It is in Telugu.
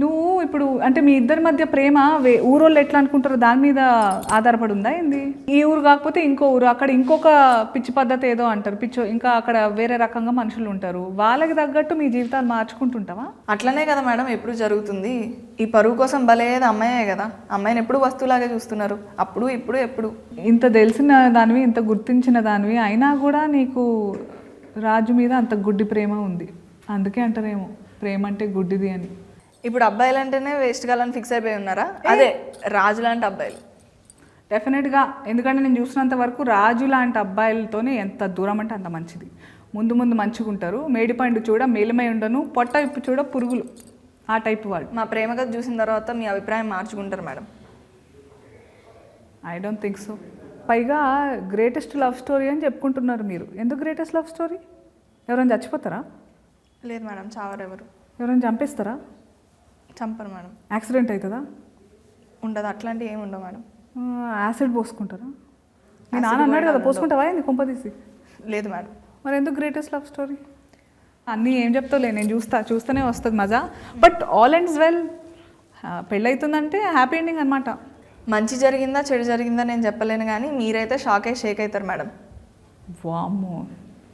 నువ్వు ఇప్పుడు అంటే మీ ఇద్దరి మధ్య ప్రేమ ఊరోళ్ళు ఎట్లా అనుకుంటారో? దాని మీద ఆధారపడి ఉందా ఏంది? ఈ ఊరు కాకపోతే ఇంకో ఊరు అక్కడ ఇంకొక పిచ్చి పద్ధతి ఏదో అంటారు. పిచ్చో ఇంకా అక్కడ వేరే రకంగా మనుషులు ఉంటారు. వాళ్ళకి తగ్గట్టు మీ జీవితాలు మార్చుకుంటుంటావా? అట్లనే కదా మేడం ఎప్పుడు జరుగుతుంది. ఈ పరువు కోసం బలేది అమ్మాయే కదా. అమ్మాయిని ఎప్పుడు వస్తువులాగే చూస్తున్నారు. అప్పుడు ఇప్పుడు ఎప్పుడు. ఇంత తెలిసిన దానివి ఇంత గుర్తించిన దానివి అయినా కూడా నీకు రాజు మీద అంత గుడ్డి ప్రేమ ఉంది. అందుకే అంటారేమో ప్రేమ అంటే గుడ్డిది అని. ఇప్పుడు అబ్బాయిలు అంటేనే వేస్ట్ కాలని ఫిక్స్ అయిపోయి ఉన్నారా? అదే రాజు లాంటి అబ్బాయిలు. డెఫినెట్గా ఎందుకంటే నేను చూసినంత వరకు రాజు లాంటి అబ్బాయిలతోనే ఎంత దూరం అంటే అంత మంచిది. ముందు ముందు మంచిగా ఉంటారు. మేడిపండు చూడ మేలిమై ఉండను పొట్ట విప్పు చూడ పురుగులు. ఆ టైప్ వాడు మా ప్రేమ కథ చూసిన తర్వాత మీ అభిప్రాయం మార్చుకుంటారు madam. I don't think so పైగా గ్రేటెస్ట్ లవ్ స్టోరీ అని చెప్పుకుంటున్నారు మీరు. ఎందుకు గ్రేటెస్ట్ లవ్ స్టోరీ ఎవరైనా చచ్చిపోతారా? లేదు మేడం చావరెవరు. ఎవరైనా చంపేస్తారా? చంపరు మేడం. యాక్సిడెంట్ అవుతుందా? ఉండదు అట్లాంటివి ఏమి ఉండవు మేడం. యాసిడ్ పోసుకుంటారా? మీ నాన్న అన్నాడు కదా పోసుకుంటావా ఏంది కొంపదీసి లేదు మేడం. మరి ఎందుకు గ్రేటెస్ట్ లవ్ స్టోరీ అన్నీ ఏం చెప్తావులే నేను చూస్తా చూస్తూనే వస్తుంది మజా. బట్ ఆల్ అండ్స్ వెల్ పెళ్ళవుతుందంటే హ్యాపీ ఎండింగ్ అనమాట మంచి జరిగిందా చెడు జరిగిందా నేను చెప్పలేను కానీ మీరైతే షాక్ అయి షేక్ అవుతారు మేడం. వామ్మో.